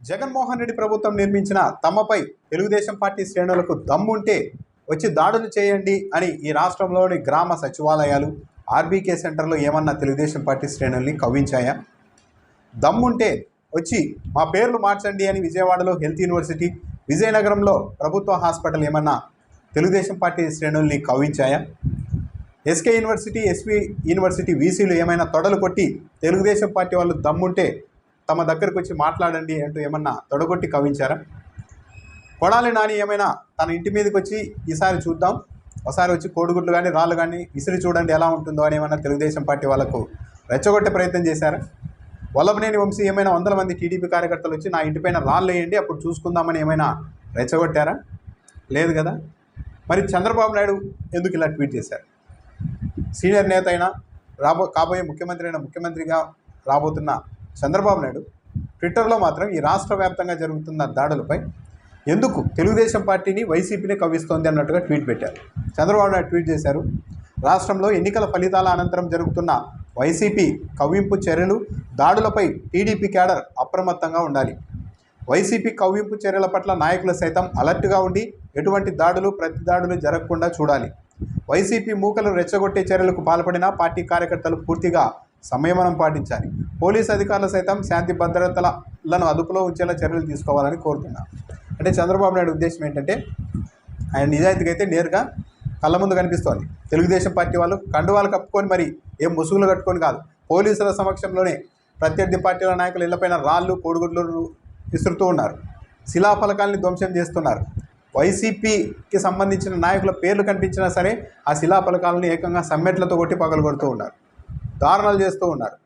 జగన్మోహన్ రెడ్డి ప్రభుత్వం నిర్మించిన తమపై తెలుగుదేశం పార్టీ శ్రేణులకు దమ్ముంటే వచ్చి దాడులు చేయండి అని ఈ రాష్ట్రంలోని గ్రామ సచివాలయాలు ఆర్బీకే సెంటర్లో ఏమన్నా తెలుగుదేశం పార్టీ శ్రేణుల్ని కవ్వించాయా? దమ్ముంటే వచ్చి మా పేర్లు మార్చండి అని విజయవాడలో హెల్త్ యూనివర్సిటీ విజయనగరంలో ప్రభుత్వ హాస్పిటల్ ఏమన్నా తెలుగుదేశం పార్టీ శ్రేణుల్ని కవ్వించాయా? ఎస్కే యూనివర్సిటీ ఎస్వి యూనివర్సిటీ వీసీలు ఏమైనా తొడలు కొట్టి తెలుగుదేశం పార్టీ వాళ్ళు దమ్ముంటే తమ దగ్గరకు వచ్చి మాట్లాడండి అంటూ ఏమన్నా తొడగొట్టి కవించారా కొడాలి నాని ఏమైనా తన ఇంటి మీదకి వచ్చి ఈసారి చూద్దాం ఒకసారి వచ్చి కోడిగుడ్లు కానీ రాళ్ళు కానీ విసిరి చూడండి ఎలా ఉంటుందో అని ఏమన్నా తెలుగుదేశం పార్టీ వాళ్ళకు రెచ్చగొట్టే ప్రయత్నం చేశారా? వల్లభనేని వంశీ ఏమైనా వందల మంది టీడీపీ కార్యకర్తలు వచ్చి నా ఇంటిపైన రాళ్ళు వేయండి అప్పుడు చూసుకుందామని ఏమైనా రెచ్చగొట్టారా? లేదు కదా? మరి చంద్రబాబు నాయుడు ఎందుకు ఇలా ట్వీట్ చేశారు? సీనియర్ నేత అయినా రాబో కాబోయే ముఖ్యమంత్రి అయిన ముఖ్యమంత్రిగా రాబోతున్న చంద్రబాబు నాయుడు ట్విట్టర్లో మాత్రం ఈ రాష్ట్ర వ్యాప్తంగా జరుగుతున్న దాడులపై ఎందుకు తెలుగుదేశం పార్టీని వైసీపీని కవ్విస్తోంది అన్నట్టుగా ట్వీట్ పెట్టారు. చంద్రబాబు నాయుడు ట్వీట్ చేశారు రాష్ట్రంలో ఎన్నికల ఫలితాల అనంతరం జరుగుతున్న వైసీపీ కవ్వింపు చర్యలు దాడులపై టీడీపీ క్యాడర్ అప్రమత్తంగా ఉండాలి. వైసీపీ కవ్వింపు చర్యల పట్ల నాయకులు సైతం అలర్ట్గా ఉండి ఎటువంటి దాడులు ప్రతి దాడులు జరగకుండా చూడాలి. వైసీపీ మూకలు రెచ్చగొట్టే చర్యలకు పాల్పడిన పార్టీ కార్యకర్తలు పూర్తిగా సంయమనం పాటించాలి. పోలీస్ అధికారులు సైతం శాంతి భద్రతలను అదుపులో ఉంచేలా చర్యలు తీసుకోవాలని కోరుతున్నా. అంటే చంద్రబాబు నాయుడు ఉద్దేశం ఏంటంటే ఆయన నిజాయితీగా అయితే నేరుగా కళ్ళ ముందు కనిపిస్తోంది. తెలుగుదేశం పార్టీ వాళ్ళు కండువాలు కప్పుకొని మరి ఏం ముసుగులు కట్టుకొని కాదు. పోలీసుల సమక్షంలోనే ప్రత్యర్థి పార్టీల నాయకులు ఇళ్ళపైన రాళ్ళు కోడిగుడ్లు విసురుతూ ఉన్నారు. శిలాఫలకాల్ని ధ్వంసం చేస్తున్నారు. వైసీపీకి సంబంధించిన నాయకుల పేర్లు కనిపించినా సరే ఆ శిలాఫలకాలను ఏకంగా సమ్మెట్లతో కొట్టి పగలగొడుతూ ఉన్నారు. దారుణాలు చేస్తూ ఉన్నారు.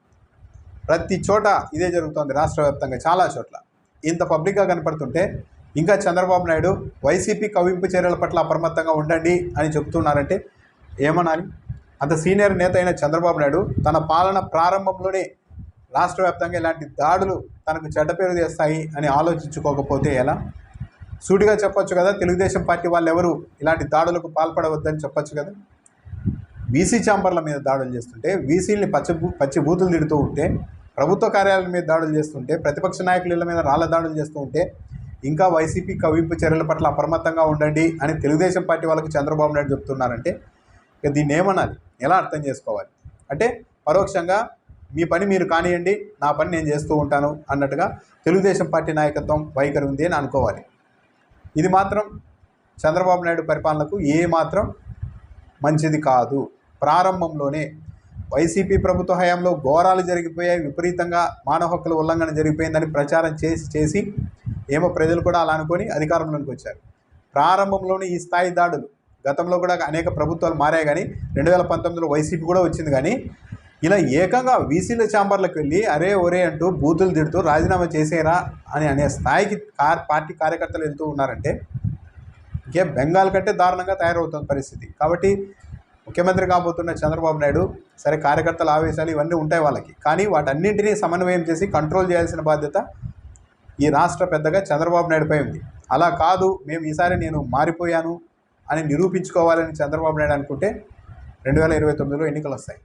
ప్రతి చోట ఇదే జరుగుతోంది రాష్ట్ర వ్యాప్తంగా చాలా చోట్ల. ఇంత పబ్లిక్గా కనపడుతుంటే ఇంకా చంద్రబాబు నాయుడు వైసీపీ కవింపు చర్యల పట్ల అప్రమత్తంగా ఉండండి అని చెప్తున్నారంటే ఏమనాలి? అంత సీనియర్ నేత అయిన చంద్రబాబు నాయుడు తన పాలన ప్రారంభంలోనే రాష్ట్ర వ్యాప్తంగా ఇలాంటి దాడులు తనకు చెడ్డ పేరు తెస్తాయి అని ఆలోచించుకోకపోతే ఎలా? సూటిగా చెప్పొచ్చు కదా తెలుగుదేశం పార్టీ వాళ్ళు ఎవరు ఇలాంటి దాడులకు పాల్పడవద్దని చెప్పొచ్చు కదా? వీసీ ఛాంబర్ల మీద దాడులు చేస్తుంటే వీసీల్ని పచ్చి పచ్చి బూతులు తిడుతూ ఉంటే ప్రభుత్వ కార్యాలయాల మీద దాడులు చేస్తుంటే ప్రతిపక్ష నాయకుల మీద రాళ్ళ దాడులు చేస్తూ ఉంటే ఇంకా వైసీపీ కవింపు చర్యల పట్ల అప్రమత్తంగా ఉండండి అని తెలుగుదేశం పార్టీ వాళ్ళకి చంద్రబాబు నాయుడు చెప్తున్నారంటే ఇక దీన్ని ఏమనాలి? ఎలా అర్థం చేసుకోవాలి? అంటే పరోక్షంగా మీ పని మీరు కానివ్వండి నా పని నేను చేస్తూ ఉంటాను అన్నట్టుగా తెలుగుదేశం పార్టీ నాయకత్వం వైఖరి ఉంది అని అనుకోవాలి. ఇది మాత్రం చంద్రబాబు నాయుడు పరిపాలనకు ఏ మాత్రం మంచిది కాదు. ప్రారంభంలోనే వైసీపీ ప్రభుత్వ హయాంలో ఘోరాలు జరిగిపోయాయి విపరీతంగా మానవ హక్కుల ఉల్లంఘన జరిగిపోయిందని ప్రచారం చేసి చేసి ఏమో ప్రజలు కూడా అలా అనుకొని అధికారంలోకి వచ్చారు. ప్రారంభంలోనే ఈ స్థాయి దాడులు గతంలో కూడా అనేక ప్రభుత్వాలు మారాయి కానీ రెండు వేల పంతొమ్మిదిలో వైసీపీ కూడా వచ్చింది కానీ ఇలా ఏకంగా వీసీల ఛాంబర్లకు వెళ్ళి అరే ఒరే అంటూ బూతులు తిడుతూ రాజీనామా చేసేరా అని అనే స్థాయికి కార్ పార్టీ కార్యకర్తలు వెళ్తూ ఉన్నారంటే ఇంకే బెంగాల్ కంటే దారుణంగా తయారవుతుంది పరిస్థితి. కాబట్టి ముఖ్యమంత్రి కాబోతున్న చంద్రబాబు నాయుడు సరే కార్యకర్తల ఆవేశాలు ఇవన్నీ ఉంటాయి వాళ్ళకి. కానీ వాటన్నింటినీ సమన్వయం చేసి కంట్రోల్ చేయాల్సిన బాధ్యత ఈ రాష్ట్ర పెద్దగా చంద్రబాబు నాయుడుపై ఉంది. అలా కాదు మేము ఈసారి నేను మారిపోయాను అని నిరూపించుకోవాలని చంద్రబాబు నాయుడు అనుకుంటే రెండు వేల ఇరవై తొమ్మిదిలో ఎన్నికలు వస్తాయి.